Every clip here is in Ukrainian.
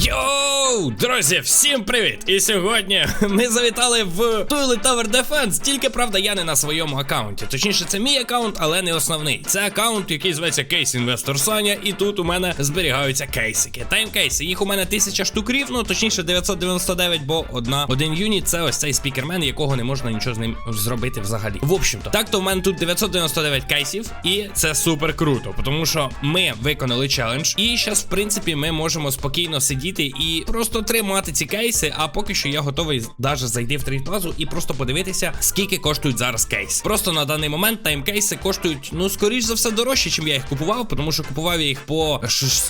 Yo! Йоу, друзі, всім привіт! І сьогодні ми завітали в Toilet Tower Defense. Тільки правда, я не на своєму аккаунті. Точніше, це мій аккаунт, але не основний. Це аккаунт, який зветься Кейс Інвестор Саня, і тут у мене зберігаються кейсики. Таймкейси. Їх у мене 1000 штук рівно, точніше 999, бо одна один юніт це ось цей спікермен, якого не можна нічого з ним зробити взагалі. В общем-то, так то в мене тут 999 кейсів, і це супер круто, тому що ми виконали челендж, і зараз, в принципі, ми можемо спокійно сидіти і просто тримати ці кейси. А поки що я готовий навіть зайти в трейдплазу і просто подивитися, скільки коштують зараз кейс. Просто на даний момент таймкейси коштують, ну, скоріш за все, дорожче, чим я їх купував, тому що купував я їх по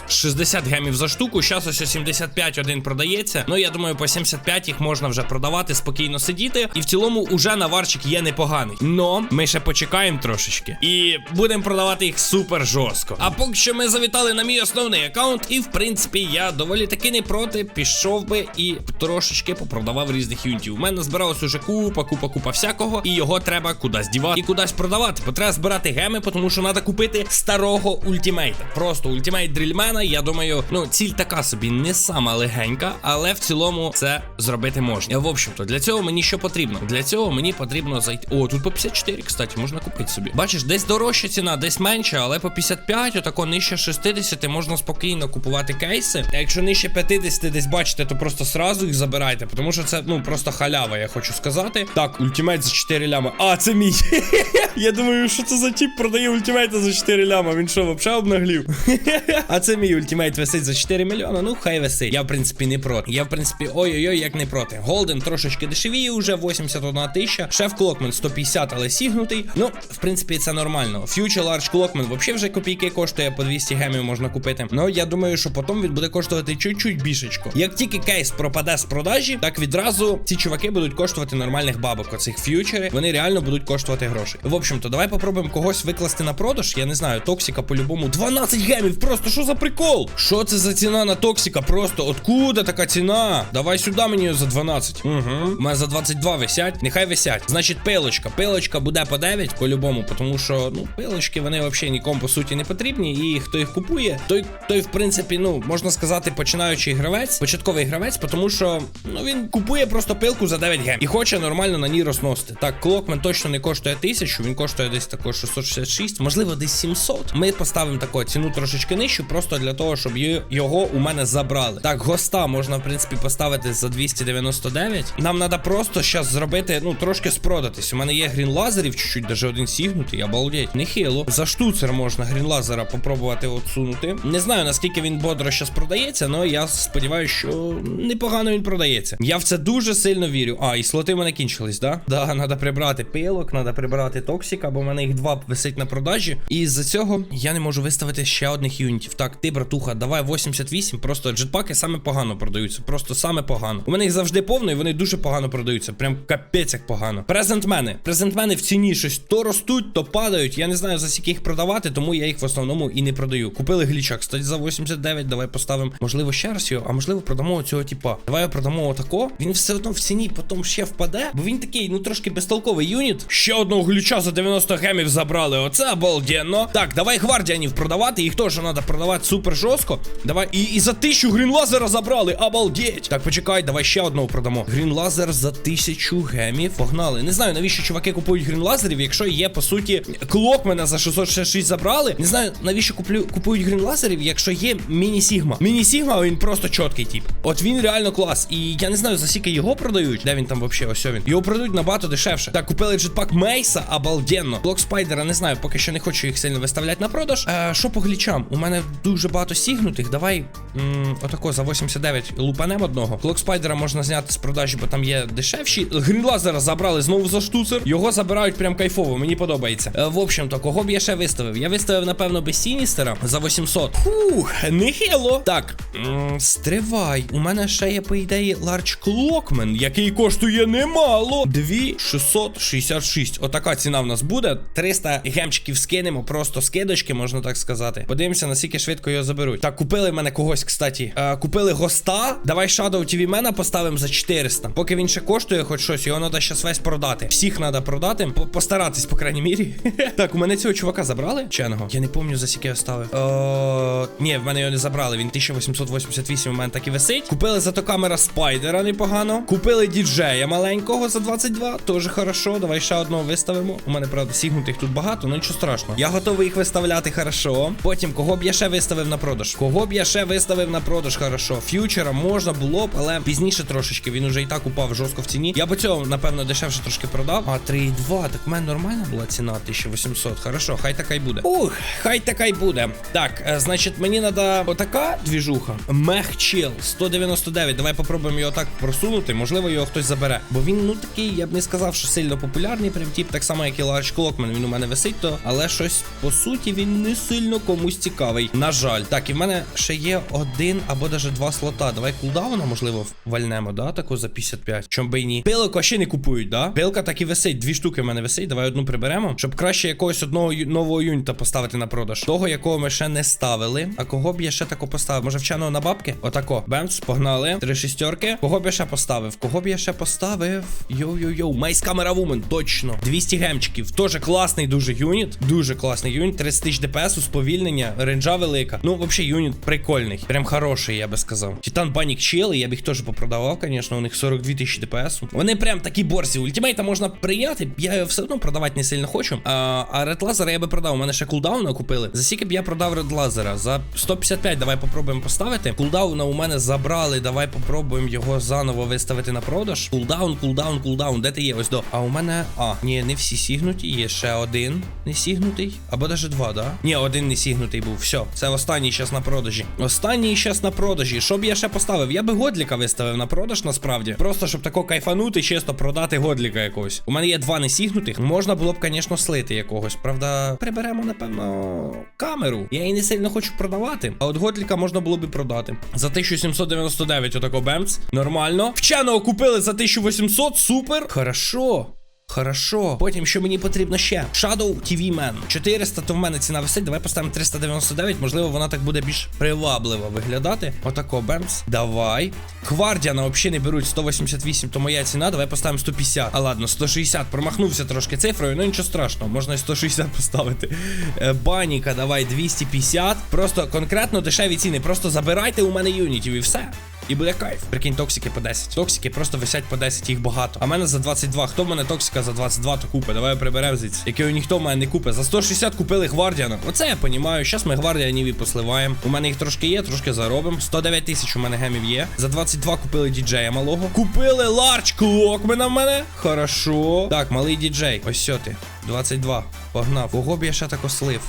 60 гемів за штуку. Зараз ось 75 один продається. Ну, я думаю, по 75 їх можна вже продавати, спокійно сидіти. І в цілому уже наварчик є непоганий. Но ми ще почекаємо трошечки. І будемо продавати їх супер жорстко. А поки що ми завітали на мій основний аккаунт, і в принципі я доволі таки не проти пішов би і трошечки попродавав різних юнітів. У мене збиралось уже купа, купа, купа всякого, і його треба кудись дівати і кудись продавати. Бо треба збирати геми, тому що треба купити старого ультимейта. Просто ультимейт дрільмена. Я думаю, ну ціль така собі не сама легенька, але в цілому це зробити можна. В общем-то, для цього мені що потрібно? Для цього мені потрібно зайти. О, тут по 54, кстати, можна купити собі. Бачиш, десь дорожча ціна, десь менша, але по 55, отако нижче 60 можна спокійно купувати кейси. А якщо нижче 50 десь бачите, то просто сразу їх забирайте, тому що це ну просто халява, я хочу сказати. Так, ультимейт за 4 ляма. А, це мій. Я думаю, що це за тип продає ультимейта за 4 ляма. Він що, вообще обнаглів? А це мій ультимейт висить за 4 мільйони. Ну, хай висить. Я, в принципі, не проти. Я, в принципі, ой-ой-ой, як не проти. Голден трошечки дешевіє, уже 81 тисяча. Шеф Клокмен 150, але сігнутий. Ну, в принципі, це нормально. Future Large Clockman взагалі вже копійки коштує, по 200 гемів можна купити. Ну, я думаю, що потім він буде коштувати чуть-чуть бішечко. Як тільки кейс пропаде з продажі, так відразу ці чуваки будуть коштувати нормальних бабок. Оцих ф'ючери, вони реально будуть коштувати грошей. В общем-то, давай попробуємо когось викласти на продаж. Я не знаю, Токсика по-любому 12 гемів. Просто що за прикол? Що це за ціна на Токсика? Просто откуда така ціна? Давай сюди мені за 12. Угу. У мене за 22 висять. Нехай висять. Значить, пилочка. Пилочка буде по 9 по-любому, тому що ну, пилочки вони взагалі нікому по суті не потрібні. І хто їх купує, той, той, в принципі, ну можна сказати, починаючий гравець, початковий гравець, тому що ну він купує просто пилку за 9 гем і хоче нормально на ній розносити. Так, клокмен точно не коштує 1000, він коштує десь також 666, можливо, десь 700. Ми поставимо таку ціну трошечки нижчу, просто для того, щоб його у мене забрали. Так, госта можна, в принципі, поставити за 299. Нам треба просто зараз зробити, ну, трошки спродатись. У мене є грін лазерів, чуть-чуть, даже один сігнутий, обалдеть. Нехило. За штуцер можна грін лазера попробувати отсунути. Не знаю, наскільки він бодро зараз продається, але я сподіваюся, що непогано він продається. Я в це дуже сильно вірю. А, і слоти в мене кінчились, да? Да, треба прибрати пилок, треба прибрати токсика, бо в мене їх два висить на продажі. І з-за цього я не можу виставити ще одних юнітів. Так, ти, братуха, давай 88. Просто джетпаки саме погано продаються. Просто саме погано. У мене їх завжди повно, і вони дуже погано продаються. Прям капець як погано. Презентмени. Презентмени в ціні щось то ростуть, то падають. Я не знаю за скільки їх продавати, тому я їх в основному і не продаю. Купили глічак, кстати, за 89. Давай поставимо. Можливо, ще раз його, а можливо, продамо цього типа. Давай продамо отако. Він все одно в ціні потім ще впаде. Бо він такий, ну трошки безтолковий юніт. Ще одного глюча за 90 гемів забрали. Оце обалденно. Так, давай гвардіанів продавати. Їх теж треба продавати супер жорстко. Давай. І, і за тисячу грінлазера забрали. Обалдеть. Так, почекай, давай ще одного продамо. Грінлазер за тисячу гемів. Погнали. Не знаю, навіщо чуваки купують грінлазерів, якщо є, по суті, клок мене за 666 забрали. Не знаю, навіщо куплю, купують грінлазерів, якщо є міні-сігма. Міні-сігма, він просто чіткий тип. От він реально клас. І я не знаю, за скільки його продають. Де він там взагалі? Ось він. Його продають набагато дешевше. Так, купили джетпак Мейса, обалденно. Блок Спайдера, не знаю, поки що не хочу їх сильно виставляти на продаж. Е, що по глічам? У мене дуже багато сігнутих. Давай м, отако за 89 лупанем одного. Блок Спайдера можна зняти з продажі, бо там є дешевші. Грінлазера забрали знову за штуцер. Його забирають прям кайфово, мені подобається. Е, в общем-то, кого б я ще виставив? Я виставив, напевно, без Сіністера за 800. Фух, нехило. Так, м, стривай. У мене ще є, по ідеї, Large Clockman, який коштує немало. 2666. Отака ціна в нас буде. 300 гемчиків скинемо, просто скидочки, можна так сказати. Подивимося, наскільки швидко його заберуть. Так, купили в мене когось, кстати. Е, купили госта. Давай Shadow TV мена поставимо за 400. Поки він ще коштує хоч щось, його треба щас весь продати. Всіх треба продати. По- Постаратись, по крайній мірі. так, у мене цього чувака забрали? Ченого? Я не пам'ятаю, за скільки я ставив. Е, ні, в мене його не забрали. Він 1888 у мене так висить. Купили зато камера спайдера непогано. Купили діджея маленького за 22, теж хорошо. Давай ще одного виставимо. У мене, правда, сігнутих тут багато, ну нічого страшного. Я готовий їх виставляти хорошо. Потім, кого б я ще виставив на продаж? Кого б я ще виставив на продаж хорошо? Ф'ючера можна було б, але пізніше трошечки. Він уже і так упав жорстко в ціні. Я б цього, напевно, дешевше трошки продав. А 3,2, так в мене нормальна була ціна 1800. Хорошо, хай така й буде. Ух, хай така й буде. Так, е, значить, мені треба отака двіжуха. Мехчел 199. Давай попробуємо його так просунути. Можливо, його хтось забере. Бо він, ну такий, я б не сказав, що сильно популярний. Прям тип, так само, як і Large Clockman. Він у мене висить, то але щось по суті він не сильно комусь цікавий. На жаль. Так, і в мене ще є один або навіть два слота. Давай кулдауна, можливо, вальнемо, да? Таку за 55. Чом би і ні. Пилок ще не купують, да? Пилка так і висить. Дві штуки в мене висить. Давай одну приберемо. Щоб краще якогось одного нового юніта поставити на продаж. Того, якого ми ще не ставили. А кого б я ще тако поставив? Може вченого на бабки? Отако. Бемц, погнали. Три шістерки. Кого б я ще поставив? Кого б я ще поставив? Йоу-йоу-йоу. Мейс камера вумен, точно. 200 гемчиків. Тоже класний дуже юніт. Дуже класний юніт. 30 тисяч ДПС, сповільнення, ренджа велика. Ну, взагалі, юніт прикольний. Прям хороший, я би сказав. Титан Банік Чели, я б їх теж попродавав, звісно. У них 42 тисячі ДПС. Вони прям такі борсі. Ультимейта можна прийняти. Я його все одно продавати не сильно хочу. А, а Ред Лазера я би продав. У мене ще кулдауна купили. За скільки б я продав Ред Лазера? За 155 давай попробуємо поставити. Кулдауна у мене забрали. Давай попробуємо його заново виставити на продаж. Кулдаун, кулдаун, кулдаун. Де ти є? Ось до. А у мене. А, ні, не всі сігнуті. Є ще один не сігнутий. Або навіть два, да? Ні, один не сігнутий був. Все, це останній щас на продажі. Останній щас на продажі. Що б я ще поставив? Я би Годліка виставив на продаж насправді. Просто щоб тако кайфанути, чисто продати Годліка якогось. У мене є два не сігнутих. Можна було б, звісно, слити якогось. Правда, приберемо, напевно, камеру. Я її не сильно хочу продавати. А от Годліка можна було б продати. За 1799 отако бемц. Нормально. Вченого купили за 1800. Супер. Хорошо. Хорошо. Потім, що мені потрібно ще? Shadow TV Man. 400, то в мене ціна висить. Давай поставимо 399. Можливо, вона так буде більш привабливо виглядати. Отако, бемс. Давай. Гвардіана взагалі не беруть 188, то моя ціна. Давай поставимо 150. А ладно, 160. Промахнувся трошки цифрою, ну нічого страшного, можна і 160 поставити. Е, Баніка, давай 250. Просто конкретно дешеві ціни. Просто забирайте у мене юнітів і все. І буде кайф. Прикинь, токсики по 10. Токсики просто висять по 10, їх багато. А мене за 22. Хто в мене токсика за 22, то купить. Давай приберемо звідси. Якого ніхто в мене не купить. За 160 купили гвардіана. Оце я понімаю. Щас ми гвардіанів і посливаємо. У мене їх трошки є, трошки заробимо. 109 тисяч у мене гемів є. За 22 купили діджея малого. Купили ларч клокмена в мене. Хорошо. Так, малий діджей. Ось сьо ти. 22. Погнав. Кого б я ще тако слив?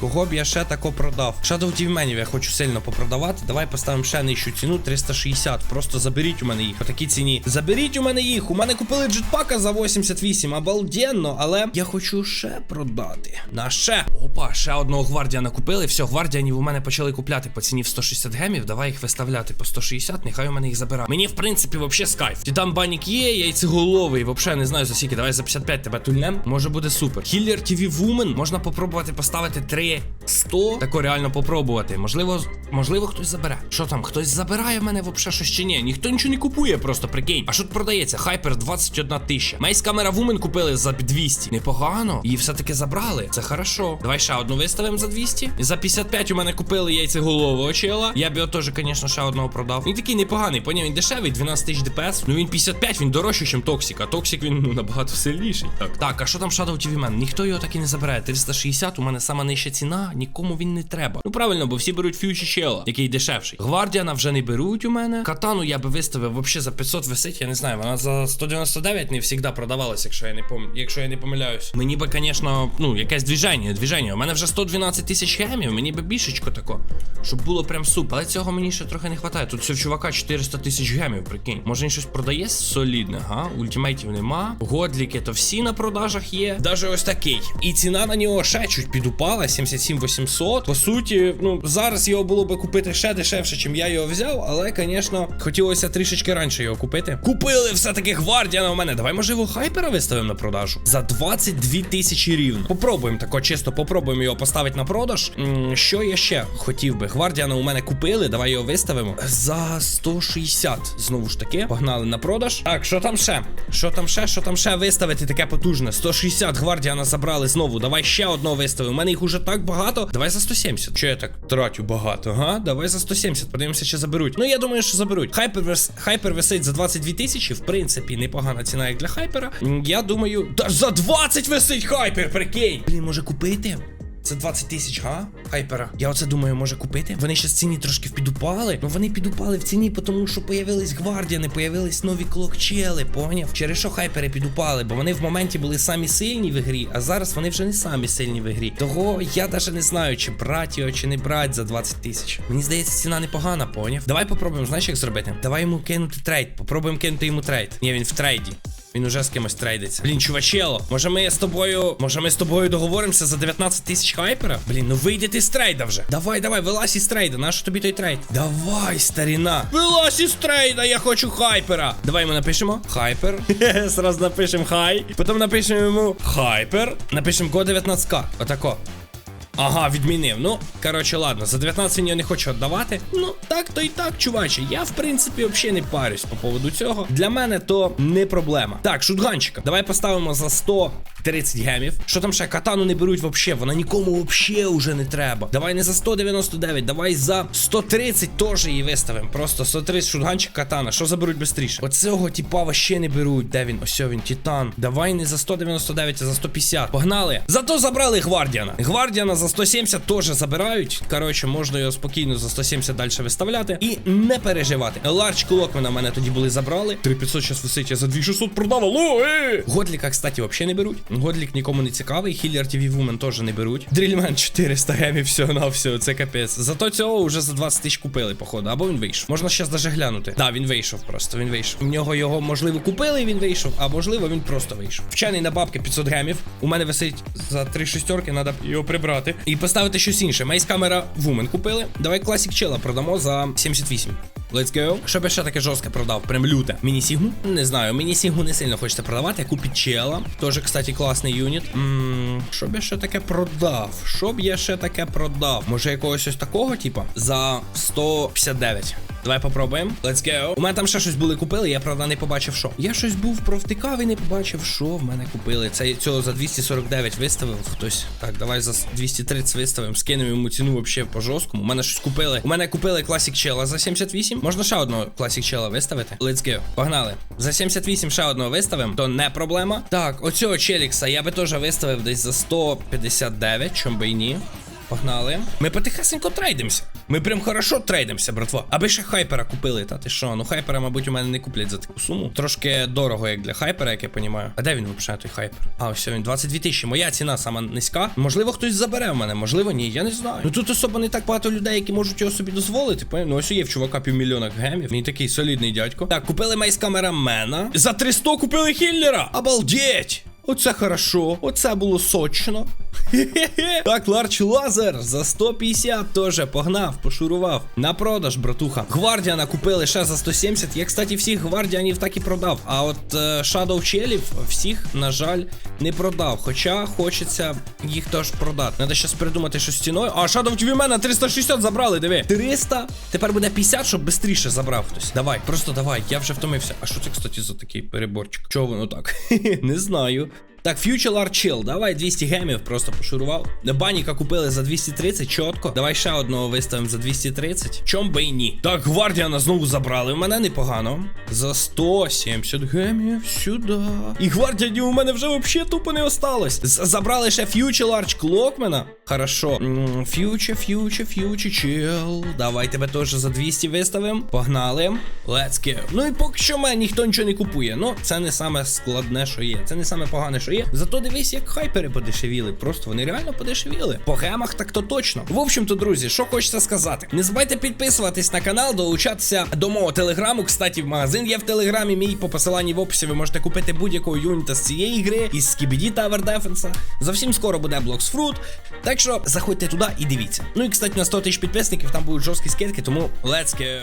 Кого б я ще тако продав? Shadow Тівменів я хочу сильно попродавати. Давай поставимо ще нижчу ціну 360. Просто заберіть у мене їх. По такій ціні. Заберіть у мене їх. У мене купили джетпака за 88. Обалденно, але я хочу ще продати. На ще. Опа, ще одного гвардіана купили. Все, гвардіанів у мене почали купляти по ціні в 160 гемів. Давай їх виставляти по 160. Нехай у мене їх забирає. Мені, в принципі, вообще скайф. Титан банік є, яйцеголовий. Вообще не знаю за скільки. Давай за 55 тебе тульнем. Може буде супер. Кіллер TV Woman. Можна попробувати поставити 3 100. Тако реально попробувати. Можливо, можливо, хтось забере. Що там? Хтось забирає в мене вообще щось чи ні? Ніхто нічого не купує, просто прикинь. А що тут продається? Хайпер 21 тисяча. Мейс камера Вумен купили за 200. Непогано. Її все-таки забрали. Це хорошо. Давай ще одну виставимо за 200. За 55 у мене купили яйцеголового чела. Я б його теж, звісно, ще одного продав. Він такий непоганий. Поняв, він дешевий, 12 тисяч ДПС. Ну він 55, він дорожчий, ніж Токсик. А Токсик він ну, набагато сильніший. Так, так, а що там Shadow TV Man? Ніхто його так і не забирає. 360, у мене сама нижча нікому він не треба. Ну правильно, бо всі беруть фьючі чела, який дешевший. Гвардіана вже не беруть у мене. Катану я би виставив вообще за 500 висить, я не знаю, вона за 199 не завжди продавалась, якщо я не пом... якщо я не помиляюсь. Мені би, звісно, ну, якесь движення, движення. У мене вже 112 тисяч гемів, мені би більшечко тако, щоб було прям суп. Але цього мені ще трохи не вистачає. Тут в чувака 400 тисяч гемів, прикинь. Може він щось продає солідне, га? Ультимейтів нема. Годліки то всі на продажах є. Даже ось такий. І ціна на нього ще чуть підупала, 77 800. По суті, ну зараз його було би купити ще дешевше, чим я його взяв, але, звісно, хотілося трішечки раніше його купити. Купили все-таки гвардіана у мене. Давай, може, його хайпера виставимо на продажу. За 22 тисячі рівно. Попробуємо тако, чисто попробуємо його поставити на продаж. Що я ще хотів би? Гвардіана у мене купили. Давай його виставимо. За 160. Знову ж таки, погнали на продаж. Так, що там ще? Що там ще? Що там ще виставити таке потужне? 160 гвардіана забрали знову. Давай ще одного виставимо. У мене їх уже так багато. багато. Давай за 170. Що я так тратю багато? Га? Давай за 170. Подивимося, чи заберуть. Ну я думаю, що заберуть. Хайпер вис... хайпер висить за 22 тисячі. В принципі, непогана ціна як для хайпера. Я думаю, да за 20 висить хайпер, прикинь. Блін, може купити? Це 20 тисяч, га? Хайпера. Я оце думаю, може купити. Вони ще з ціні трошки підупали. Ну вони підупали в ціні, тому що появились гвардіани, появились нові клокчели, поняв? Через що хайпери підупали? Бо вони в моменті були самі сильні в грі, а зараз вони вже не самі сильні в грі. Того я навіть не знаю, чи брати його, чи не брати за 20 тисяч. Мені здається, ціна непогана, поняв? Давай попробуємо, знаєш, як зробити? Давай йому кинути трейд. Попробуємо кинути йому трейд. Ні, він в трейді. Він уже з кимось трейдиться. Блін, чувачело, може ми з тобою. Може ми з тобою договоримося за 19 тисяч хайпера? Блін, ну вийди ти з трейда вже. Давай, давай, вилазь із трейда. Нащо тобі той трейд? Давай, старіна. Вилазь із трейда, я хочу хайпера. Давай йому напишемо. Хайпер. Сразу напишемо хай. Потім напишемо йому хайпер. Напишемо го 19к. Отако. Ага, відмінив. Ну, коротше, ладно, за 19 він я не хочу віддавати. Ну, так то і так, чуваче. Я, в принципі, взагалі не парюсь по поводу цього. Для мене то не проблема. Так, шутганчика. Давай поставимо за 130 гемів. Що там ще? Катану не беруть взагалі, вона нікому взагалі уже не треба. Давай не за 199, давай за 130 теж її виставимо. Просто 130 шутганчик катана. Що заберуть швидше? Оцього типа вообще не беруть. Де він? Ось він, Титан. Давай не за 199, а за 150. Погнали. Зато забрали Гвардіана. Гвардіана за 170 теж забирають. Коротше, можна його спокійно за 170 далі виставляти. І не переживати. Ларч Клокмена мене тоді були забрали. 3500 зараз висить, я за 2600 продав. Алло, е! Годліка, кстати, взагалі не беруть. Годлік нікому не цікавий. Хіллер TV Woman теж не беруть. Дрільмен 400 гемів, всього на всього. Це капець. Зато цього вже за 20 тисяч купили, походу. Або він вийшов. Можна зараз даже глянути. Да, він вийшов просто. Він вийшов. В нього його, можливо, купили, і він вийшов, а можливо, він просто вийшов. Вчений на бабки 500 гемів. У мене висить за 3 шестерки, треба його прибрати. І поставити щось інше. Мейс камера Woman купили. Давай класік чела продамо за 78. Let's go. Що я ще таке жорстке продав? Прям люте. Міні-сігму? Не знаю, міні-сігму не сильно хочеться продавати. Яку чела. Тоже, кстати, класний юніт. Ммм, що я ще таке продав? Що б я ще таке продав? Може якогось ось такого, типа? За 159. Давай попробуємо. Let's go. У мене там ще щось були купили, я правда не побачив, що. Я щось був провтикав і не побачив, що в мене купили. Це цього за 249 виставив хтось. Так, давай за 230 виставимо, скинемо йому ціну вообще по жорсткому. У мене щось купили. У мене купили класік чела за 78. Можна ще одного класік чела виставити. Let's go. Погнали. За 78 ще одного виставимо, то не проблема. Так, оцього челікса я би теж виставив десь за 159, чом би і ні. Погнали. Ми потихесенько трейдимося. Ми прям хорошо трейдимося, братва. Аби ще хайпера купили, та ти що? Ну хайпера, мабуть, у мене не куплять за таку суму. Трошки дорого, як для хайпера, як я понімаю. А де він взагалі той хайпер? А, ось він 22 тисячі. Моя ціна сама низька. Можливо, хтось забере в мене, можливо, ні. Я не знаю. Ну тут особо не так багато людей, які можуть його собі дозволити. Ну ось є в чувака півмільйона гемів. Він такий солідний дядько. Так, купили мейс камерамена. За 300 купили хіллера. Обалдеть! Оце хорошо, оце було сочно. Так, Ларч Лазер за 150 теж погнав, пошурував. На продаж, братуха. Гвардіана купили ще за 170. Я, кстати, всіх гвардіанів так і продав. А от е, Shadow Челів всіх, на жаль, не продав. Хоча хочеться їх теж продати. Надо щас придумати щось з ціною. А Shadow мене 360 забрали, диви. 300. Тепер буде 50, щоб швидше забрав хтось. Давай, просто давай, я вже втомився. А що це, кстати, за такий переборчик? Чого воно так? Не знаю. Так, Future Art давай 200 гемів, просто пошурував. Баніка купили за 230, чітко. Давай ще одного виставимо за 230. Чом би і ні. Так, Гвардіана знову забрали. У мене непогано. За 170 гемів сюди. І гвардіанів у мене вже взагалі тупо не осталось. Забрали ще Future Large Clockmana. Хорошо. Future, Future, Future Chill. Давай тебе теж за 200 виставимо. Погнали. Let's go. Ну і поки що мене ніхто нічого не купує. Ну, це не саме складне, що є. Це не саме погане, що є. Зато дивись, як хайпери подешевіли. Просто вони реально подешевіли. По гемах так то точно. В общем-то, друзі, що хочеться сказати. Не забувайте підписуватись на канал, долучатися до мого телеграму. Кстати, в магазин є в телеграмі. Мій по посиланні в описі ви можете купити будь-якого юніта з цієї гри, із Skibidi Tower Defense. Зовсім скоро буде Fruit. Так що заходьте туди і дивіться. Ну і кстати, на 100 тисяч підписників там будуть жорсткі скидки, тому let's go.